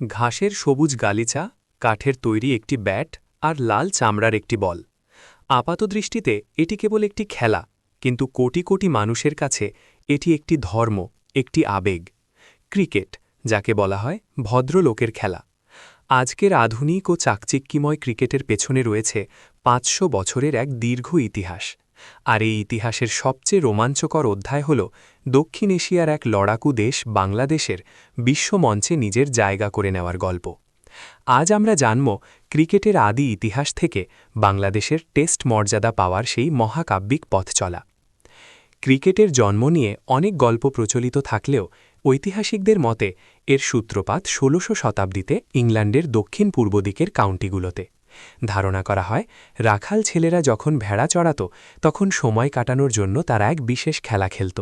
ঘাসের সবুজ গালিচা, কাঠের তৈরি একটি ব্যাট আর লাল চামড়ার একটি বল। আপাতদৃষ্টিতে এটি কেবল একটি খেলা, কিন্তু কোটি কোটি মানুষের কাছে এটি একটি ধর্ম, একটি আবেগ। ক্রিকেট, যাকে বলা হয় ভদ্রলোকের খেলা। আজকের আধুনিক ও চাকচিক্যময় ক্রিকেটের পেছনে রয়েছে পাঁচশো বছরের এক দীর্ঘ ইতিহাস। আর এই ইতিহাসের সবচেয়ে রোমাঞ্চকর অধ্যায় হল দক্ষিণ এশিয়ার এক লড়াকু দেশ বাংলাদেশের বিশ্বমঞ্চে নিজের জায়গা করে নেওয়ার গল্প। আজ আমরা জানব ক্রিকেটের আদি ইতিহাস থেকে বাংলাদেশের টেস্ট মর্যাদা পাওয়ার সেই মহাকাব্যিক পথ চলা। ক্রিকেটের জন্ম নিয়ে অনেক গল্প প্রচলিত থাকলেও ঐতিহাসিকদের মতে এর সূত্রপাত ষোলশো শতাব্দীতে ইংল্যান্ডের দক্ষিণ পূর্ব দিকের কাউন্টিগুলোতে। ধারণা করা হয়, রাখাল ছেলেরা যখন ভেড়া চড়াত, তখন সময় কাটানোর জন্য তারা এক বিশেষ খেলা খেলত।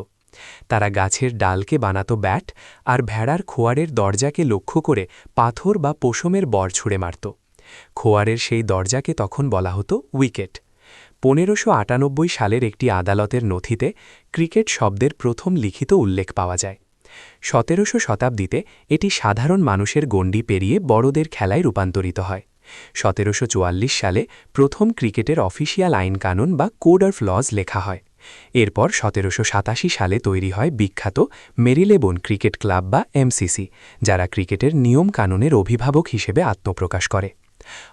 তারা গাছের ডালকে বানাত ব্যাট আর ভেড়ার খোয়ারের দরজাকে লক্ষ্য করে পাথর বা পোষমের বর ছুঁড়ে মারত। খোয়ারের সেই দরজাকে তখন বলা হতো উইকেট। পনেরোশো আটানব্বই সালের একটি আদালতের নথিতে ক্রিকেট শব্দের প্রথম লিখিত উল্লেখ পাওয়া যায়। সতেরোশো শতাব্দীতে এটি সাধারণ মানুষের গণ্ডি পেরিয়ে বড়দের খেলায় রূপান্তরিত হয়। সতেরোশো চুয়াল্লিশ সালে প্রথম ক্রিকেটের অফিসিয়াল আইন কানুন বা কোড অফ লজ লেখা হয়। এরপর সতেরোশো সাতাশি সালে তৈরি হয় বিখ্যাত মেরিলেবোন ক্রিকেট ক্লাব বা এমসিসি, যারা ক্রিকেটের নিয়ম কানুনের অভিভাবক হিসেবে আত্মপ্রকাশ করে।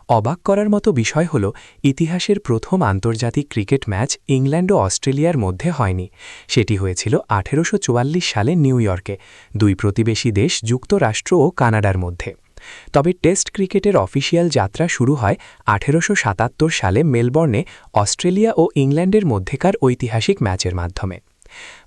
অবাক করার মতো বিষয় হল, ইতিহাসের প্রথম আন্তর্জাতিক ক্রিকেট ম্যাচ ইংল্যান্ড ও অস্ট্রেলিয়ার মধ্যে হয়নি। সেটি হয়েছিল আঠেরোশো চুয়াল্লিশ সালে নিউ ইয়র্কে, দুই প্রতিবেশী দেশ, যুক্তরাষ্ট্র ও কানাডার মধ্যে। তবে টেস্ট ক্রিকেটের অফিসিয়াল যাত্রা শুরু হয় আঠেরোশো সাতাত্তর সালে মেলবর্নে, অস্ট্রেলিয়া ও ইংল্যান্ডের মধ্যেকার ঐতিহাসিক ম্যাচের মাধ্যমে।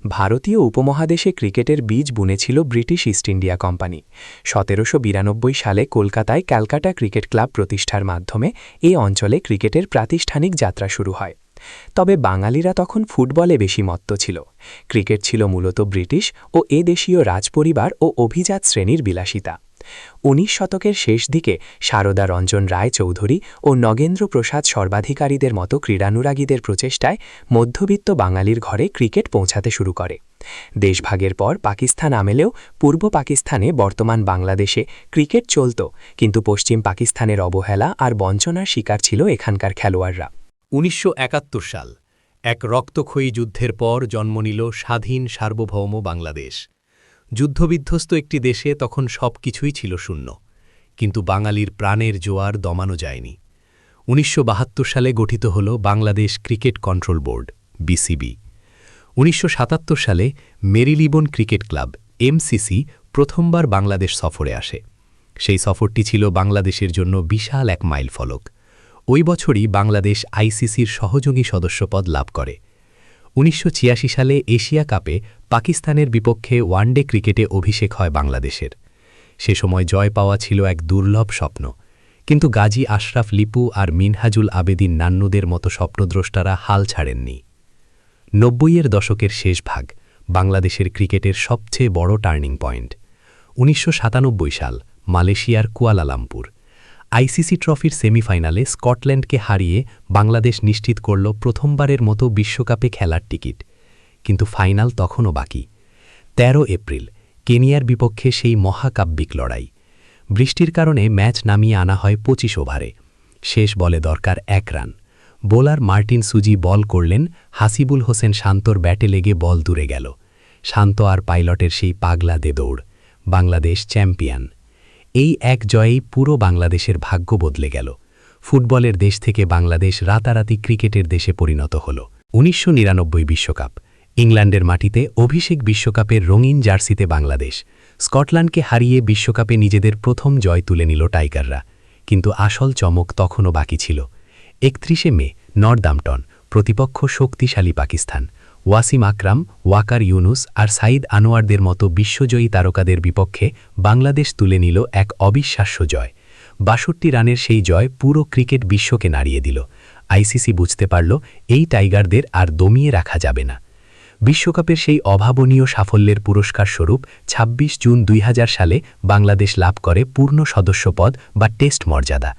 ভারতীয় উপমহাদেশে ক্রিকেটের বীজ বুনেছিল ব্রিটিশ ইস্ট ইন্ডিয়া কোম্পানি। সতেরোশো বিরানব্বই সালে কলকাতায় ক্যালকাটা ক্রিকেট ক্লাব প্রতিষ্ঠার মাধ্যমে এই অঞ্চলে ক্রিকেটের প্রাতিষ্ঠানিক যাত্রা শুরু হয়। তবে বাঙালিরা তখন ফুটবলে বেশি মত্ত ছিল। ক্রিকেট ছিল মূলত ব্রিটিশ ও এদেশীয় রাজপরিবার ও অভিজাত শ্রেণির বিলাসিতা। উনিশ শতকের শেষ দিকে সারদা রঞ্জন রায় চৌধুরী ও নগেন্দ্র প্রসাদ সর্বাধিকারীদের মতো ক্রীড়ানুরাগীদের প্রচেষ্টায় মধ্যবিত্ত বাঙালির ঘরে ক্রিকেট পৌঁছাতে শুরু করে। দেশভাগের পর পাকিস্তান আমেলেও পূর্ব পাকিস্তানে বর্তমান বাংলাদেশে ক্রিকেট চলত, কিন্তু পশ্চিম পাকিস্তানের অবহেলা আর বঞ্চনার শিকার ছিল এখানকার খেলোয়াড়রা। উনিশশো একাত্তর সাল, এক রক্তক্ষয়ী যুদ্ধের পর জন্ম নিল স্বাধীন সার্বভৌম বাংলাদেশ। যুদ্ধবিধ্বস্ত একটি দেশে তখন সব কিছুই ছিল শূন্য, কিন্তু বাঙালির প্রাণের জোয়ার দমানো যায়নি। উনিশশো বাহাত্তর সালে গঠিত হল Bangladesh cricket control board, BCB. উনিশশো সাতাত্তর সালে মেরিলিবন ক্রিকেট ক্লাব, এমসিসি, প্রথমবার বাংলাদেশ সফরে আসে। সেই সফরটি ছিল বাংলাদেশের জন্য বিশাল এক মাইল ফলক। ওই বছরই বাংলাদেশ আইসিসির সহযোগী সদস্যপদ লাভ করে। উনিশশো ছিয়াশি সালে এশিয়া কাপে পাকিস্তানের বিপক্ষে ওয়ানডে ক্রিকেটে অভিষেক হয় বাংলাদেশের। সে সময় জয় পাওয়া ছিল এক দুর্লভ স্বপ্ন। কিন্তু গাজী আশরাফ লিপু আর মিনহাজুল আবেদিন নান্নুদের মতো স্বপ্নদ্রষ্টারা হাল ছাড়েননি। নব্বইয়ের দশকের শেষ ভাগ বাংলাদেশের ক্রিকেটের সবচেয়ে বড় টার্নিং পয়েন্ট। উনিশশো সাতানব্বই সাল মালয়েশিয়ার কুয়ালালামপুর। আইসিসি ট্রফির সেমিফাইনালে স্কটল্যান্ডকে হারিয়ে বাংলাদেশ নিশ্চিত করল প্রথমবারের মতো বিশ্বকাপে খেলার টিকিট। কিন্তু ফাইনাল তখনও বাকি। ১৩ এপ্রিল, কেনিয়ার বিপক্ষে সেই মহাকাব্যিক লড়াই। বৃষ্টির কারণে ম্যাচ নামিয়ে আনা হয় পঁচিশ ওভারে। শেষ বলে দরকার এক রান। বোলার মার্টিন সুজি বল করলেন, হাসিবুল হোসেন শান্তর ব্যাটে লেগে বল দূরে গেল। শান্ত আর পাইলটের সেই পাগলা দে দৌড়, বাংলাদেশ চ্যাম্পিয়ন। এই এক জয়েই পুরো বাংলাদেশের ভাগ্য বদলে গেল। ফুটবলের দেশ থেকে বাংলাদেশ রাতারাতি ক্রিকেটের দেশে পরিণত হল। উনিশশো বিশ্বকাপ। ইংল্যান্ডের মাটিতে অভিষেক বিশ্বকাপের রঙিন জার্সিতে বাংলাদেশ। স্কটল্যান্ডকে হারিয়ে বিশ্বকাপে নিজেদের প্রথম জয় তুলে নিল টাইগাররা। কিন্তু আসল চমক তখনও বাকি ছিল। একত্রিশে মে নর্দামটন প্রতিপক্ষ শক্তিশালী পাকিস্তান। ওয়াসিম আকরাম, ওয়াকার ইউনুস আর সাইদ আনোয়ারদের মতো বিশ্বজয়ী তারকাদের বিপক্ষে বাংলাদেশ তুলে নিল এক অবিশ্বাস্য জয়। বাষট্টি রানের সেই জয় পুরো ক্রিকেট বিশ্বকে নাড়িয়ে দিল। আইসিসি বুঝতে পারল, এই টাইগারদের আর দমিয়ে রাখা যাবে না। বিশ্বকাপের সেই অভাবনীয় সাফল্যের পুরস্কার স্বরূপ ২৬ জুন দুই হাজার সালে বাংলাদেশ লাভ করে পূর্ণ সদস্যপদ বা টেস্ট মর্যাদা।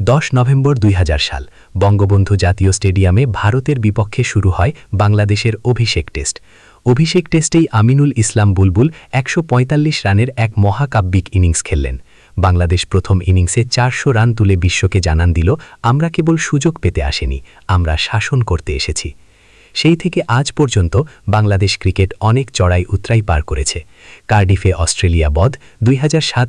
দশ নভেম্বর দুই হাজার সাল, বঙ্গবন্ধু জাতীয় স্টেডিয়ামে ভারতের বিপক্ষে শুরু হয় বাংলাদেশের অভিষেক টেস্ট। অভিষেক টেস্টেই আমিনুল ইসলাম বুলবুল একশো পঁয়তাল্লিশ রানের এক মহাকাব্যিক ইনিংস খেললেন। বাংলাদেশ প্রথম ইনিংসে চারশো রান তুলে বিশ্বকে জানান দিল, আমরা কেবল সুযোগ পেতে আসেনি, আমরা শাসন করতে এসেছি। সেই থেকে আজ পর্যন্ত বাংলাদেশ ক্রিকেট অনেক চড়াই উতরাই পার করেছে। কার্ডিফে অস্ট্রেলিয়া বধ দুই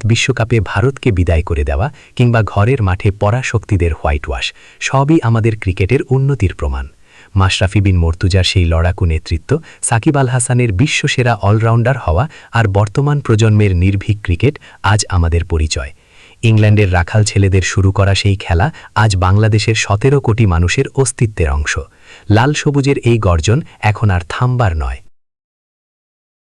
বিশ্বকাপে ভারতকে বিদায় করে দেওয়া কিংবা ঘরের মাঠে পরাশক্তিদের হোয়াইট ওয়াশ সবই আমাদের ক্রিকেটের উন্নতির প্রমাণ। মাশরাফি বিন মর্তুজার সেই লড়াকু নেতৃত্ব, সাকিব আল হাসানের বিশ্বসেরা অলরাউন্ডার হওয়া আর বর্তমান প্রজন্মের নির্ভীক ক্রিকেট আজ আমাদের পরিচয়। ইংল্যান্ডের রাখাল ছেলেদের শুরু করা সেই খেলা আজ বাংলাদেশের সতেরো কোটি মানুষের অস্তিত্বের অংশ। লাল সবুজের এই গর্জন এখন আর থামবার নয়।